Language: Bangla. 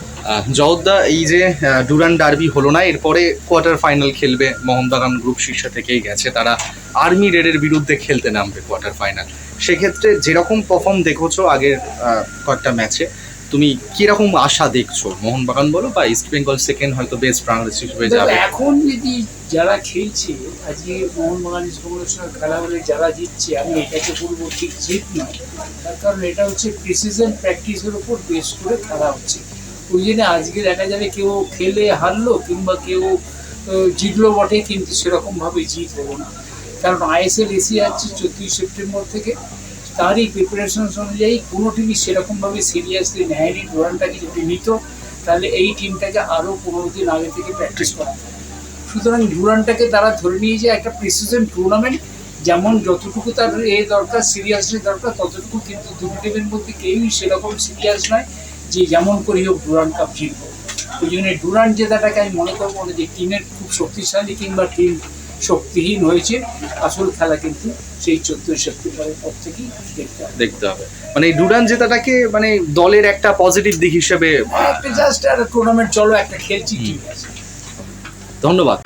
আহ, জগদ্দা এই যে ডুরান ডার্বি হলো না এরপরে কোয়ার্টার ফাইনাল খেলবে মোহনবাগান গ্রুপ শীর্ষ থেকেই গেছে। তারা আর্মি রেডের বিরুদ্ধে খেলতে নামবে কোয়ার্টার ফাইনাল। সেক্ষেত্রে যেরকম পারফর্ম দেখেছ আগের কয়েকটা ম্যাচে তুমি কীরকম আশা দেখছ? মোহনবাগান বলো বা ইস্ট বেঙ্গল সেকেন্ড হয়তো বেস্ট বাংলাদেশ হিসেবে যাবে। এখন যদি যারা খেলছে আজকে মোহনবাগান সঙ্গে খেলা হলে যারা জিতছে আমি এটাকে বলব ঠিক জিত নয়। তার কারণ এটা হচ্ছে প্রিসিশন প্র্যাকটিসের উপর বেস করে খেলা হচ্ছে। ওই জন্য আজকে দেখা যাবে কেউ খেলে হারলো কিংবা কেউ জিতলো বটে, কিন্তু সেরকমভাবে জিত হব না। কারণ আইএসএল এসি যাচ্ছে চোদ্দোই সেপ্টেম্বর থেকে। তারই প্রিপারেশন অনুযায়ী কোনো টিমই সেরকমভাবে সিরিয়াসলি নেয়নি। ডোরানটাকে যদি নিত, তাহলে এই টিমটাকে আরও পনেরো দিন আগে থেকে প্র্যাকটিস করা। সুতরাং ডুরানটাকে তারা ধরে নিয়ে যে একটা প্রিসিশন টুর্নামেন্ট যেমন যতটুকু তার এ দরকার সিরিয়াসলি দরকার, ততটুকু কিন্তু দুটো টিমের মধ্যে কেউই সেরকম সিরিয়াস নয়। যে যেমন করে হোক ডুরান কাপ জিতবো। ওই জন্য ডুরান জেতাটাকে আমি মনে করব যে টিমের খুব শক্তিশালী কিংবা টিম শক্তিহীন হয়েছে। আসল খেলা কিন্তু সেই চোদ্দোই সেপ্টেম্বরের পর থেকেই দেখতে হবে। দেখতে হবে। মানে এই ডুরান জেতাটাকে মানে দলের একটা পজিটিভ দিক হিসেবে আহ, একটা জাস্ট একটা টুর্নামেন্ট চলো একটা খেলছি ঠিক আছে। ধন্যবাদ।